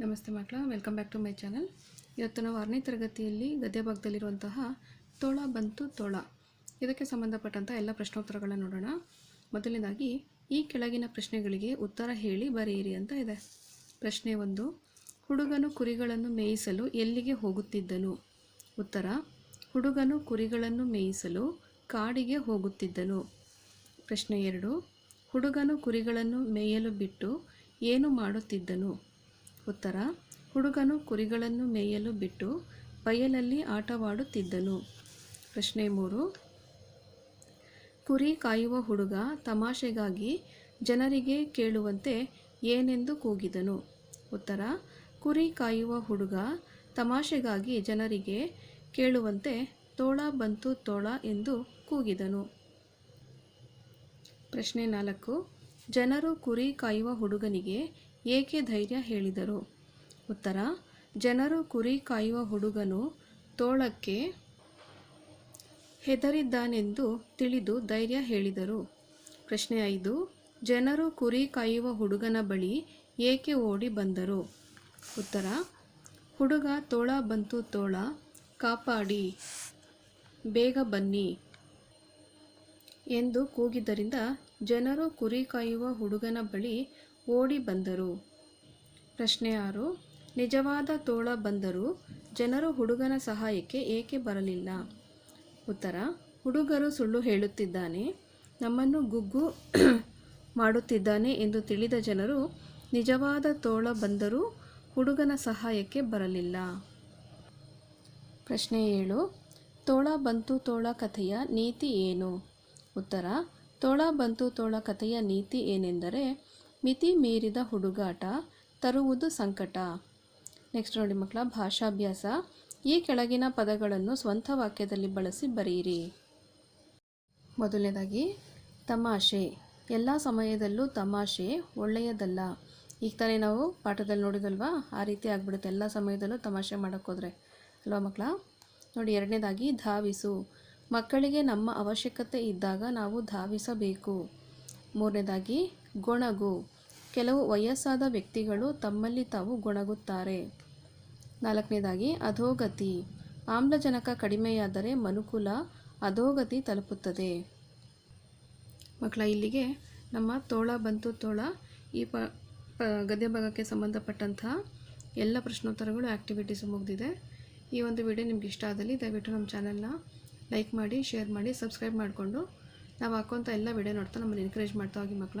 ನಮಸ್ತೆ ಮಕ್ಕಳ welcome back to my channel ಇವತ್ತು ನಾವು ಆರನೇ ತರಗತಿಯಲ್ಲಿ ಗದ್ಯ ಭಾಗದಲ್ಲಿರುವಂತಹ ತೋಳ ಬಂತು ತೋಳ. ಇದಕ್ಕೆ ಸಂಬಂಧಪಟ್ಟಂಥ ಎಲ್ಲ ಪ್ರಶ್ನೋತ್ತರಗಳನ್ನು ನೋಡೋಣ. ಮೊದಲನೇದಾಗಿ, ಈ ಕೆಳಗಿನ ಪ್ರಶ್ನೆಗಳಿಗೆ ಉತ್ತರ ಹೇಳಿ ಬರೆಯಿರಿ ಅಂತ ಇದೆ. ಪ್ರಶ್ನೆ ಒಂದು, ಹುಡುಗನು ಕುರಿಗಳನ್ನು ಮೇಯಿಸಲು ಎಲ್ಲಿಗೆ ಹೋಗುತ್ತಿದ್ದನು? ಉತ್ತರ, ಹುಡುಗನು ಕುರಿಗಳನ್ನು ಮೇಯಿಸಲು ಕಾಡಿಗೆ ಹೋಗುತ್ತಿದ್ದನು. ಪ್ರಶ್ನೆ ಎರಡು, ಹುಡುಗನು ಕುರಿಗಳನ್ನು ಮೇಯಲು ಬಿಟ್ಟು ಏನು ಮಾಡುತ್ತಿದ್ದನು? ಉತ್ತರ, ಹುಡುಗನು ಕುರಿಗಳನ್ನು ಮೇಯಲು ಬಿಟ್ಟು ಬಯಲಲ್ಲಿ ಆಟವಾಡುತ್ತಿದ್ದನು. ಪ್ರಶ್ನೆ ಮೂರು, ಕುರಿ ಕಾಯುವ ಹುಡುಗ ತಮಾಷೆಗಾಗಿ ಜನರಿಗೆ ಕೇಳುವಂತೆ ಏನೆಂದು ಕೂಗಿದನು. ಉತ್ತರ, ಕುರಿ ಕಾಯುವ ಹುಡುಗ ತಮಾಷೆಗಾಗಿ ಜನರಿಗೆ ಕೇಳುವಂತೆ ತೋಳ ಬಂತು ತೋಳ ಎಂದು ಕೂಗಿದನು. ಪ್ರಶ್ನೆ ನಾಲ್ಕು, ಜನರು ಕುರಿ ಕಾಯುವ ಹುಡುಗನಿಗೆ ಏಕೆ ಧೈರ್ಯ ಹೇಳಿದರು? ಉತ್ತರ, ಜನರು ಕುರಿ ಕಾಯುವ ಹುಡುಗನು ತೋಳಕ್ಕೆ ಹೆದರಿದ್ದಾನೆಂದು ತಿಳಿದು ಧೈರ್ಯ ಹೇಳಿದರು. ಪ್ರಶ್ನೆ ಐದು, ಜನರು ಕುರಿ ಕಾಯುವ ಹುಡುಗನ ಬಳಿ ಏಕೆ ಓಡಿ ಬಂದರು? ಉತ್ತರ, ಹುಡುಗ ತೋಳ ಬಂತು ತೋಳ, ಕಾಪಾಡಿ, ಬೇಗ ಬನ್ನಿ ಎಂದು ಕೂಗಿದ್ದರಿಂದ ಜನರು ಕುರಿ ಕಾಯುವ ಹುಡುಗನ ಬಳಿ ಓಡಿ ಬಂದರು. ಪ್ರಶ್ನೆ ಆರು, ನಿಜವಾದ ತೋಳ ಬಂದರೂ ಜನರು ಹುಡುಗನ ಸಹಾಯಕ್ಕೆ ಏಕೆ ಬರಲಿಲ್ಲ? ಉತ್ತರ, ಹುಡುಗರು ಸುಳ್ಳು ಹೇಳುತ್ತಿದ್ದಾನೆ, ನಮ್ಮನ್ನು ಗುಗ್ಗು ಮಾಡುತ್ತಿದ್ದಾನೆ ಎಂದು ತಿಳಿದ ಜನರು, ನಿಜವಾದ ತೋಳ ಬಂದರೂ ಹುಡುಗನ ಸಹಾಯಕ್ಕೆ ಬರಲಿಲ್ಲ. ಪ್ರಶ್ನೆ ಏಳು, ತೋಳ ಬಂತು ತೋಳ ಕಥೆಯ ನೀತಿ ಏನು? ಉತ್ತರ, ತೋಳ ಬಂತು ತೋಳ ಕಥೆಯ ನೀತಿ ಏನೆಂದರೆ ಮಿತಿ ಮೀರಿದ ಹುಡುಗಾಟ ತರುವುದು ಸಂಕಟ. ನೆಕ್ಸ್ಟ್ ನೋಡಿ ಮಕ್ಕಳ, ಭಾಷಾಭ್ಯಾಸ. ಈ ಕೆಳಗಿನ ಪದಗಳನ್ನು ಸ್ವಂತ ವಾಕ್ಯದಲ್ಲಿ ಬಳಸಿ ಬರೆಯಿರಿ. ಮೊದಲನೇದಾಗಿ, ತಮಾಷೆ. ಎಲ್ಲ ಸಮಯದಲ್ಲೂ ತಮಾಷೆ ಒಳ್ಳೆಯದಲ್ಲ. ಈಗ ತಾನೇ ನಾವು ಪಾಠದಲ್ಲಿ ನೋಡಿದಲ್ವಾ? ಆ ರೀತಿ ಆಗ್ಬಿಡುತ್ತೆ. ಎಲ್ಲ ಸಮಯದಲ್ಲೂ ತಮಾಷೆ ಮಾಡೋಕ್ಕೋದ್ರೆ ಅಲ್ವಾ ಮಕ್ಕಳ? ನೋಡಿ ಎರಡನೇದಾಗಿ, ಧಾವಿಸು. ಮಕ್ಕಳಿಗೆ ನಮ್ಮ ಅವಶ್ಯಕತೆ ಇದ್ದಾಗ ನಾವು ಧಾವಿಸಬೇಕು. ಮೂರನೇದಾಗಿ ಗೊಣಗು. ಕೆಲವು ವಯಸ್ಸಾದ ವ್ಯಕ್ತಿಗಳು ತಮ್ಮಲ್ಲಿ ತಾವು ಗೊಣಗುತ್ತಾರೆ. ನಾಲ್ಕನೇದಾಗಿ, ಅಧೋಗತಿ. ಆಮ್ಲಜನಕ ಕಡಿಮೆಯಾದರೆ ಮನುಕುಲ ಅಧೋಗತಿ ತಲುಪುತ್ತದೆ. ಮಕ್ಕಳ, ಇಲ್ಲಿಗೆ ನಮ್ಮ ತೋಳ ಬಂತು ತೋಳ. ಈ ಪ ಪ, ಗದ್ಯ ಸಂಬಂಧಪಟ್ಟಂತಹ ಎಲ್ಲ ಪ್ರಶ್ನೋತ್ತರಗಳು ಆ್ಯಕ್ಟಿವಿಟೀಸು ಮುಗಿದಿದೆ. ಈ ಒಂದು ವಿಡಿಯೋ ನಿಮ್ಗೆ ಇಷ್ಟ ಆದಲ್ಲಿ ದಯವಿಟ್ಟು ನಮ್ಮ ಚಾನಲ್ನ ಲೈಕ್ ಮಾಡಿ, ಶೇರ್ ಮಾಡಿ, ಸಬ್ಸ್ಕ್ರೈಬ್ ಮಾಡಿಕೊಂಡು ನಾವು ಹಾಕೋಂಥ ಎಲ್ಲ ವಿಡಿಯೋ ನೋಡ್ತಾ ನಮ್ಮನ್ನು ಎನ್ಕರೇಜ್ ಮಾಡ್ತಾ ಹೋಗಿ ಮಕ್ಕಳ.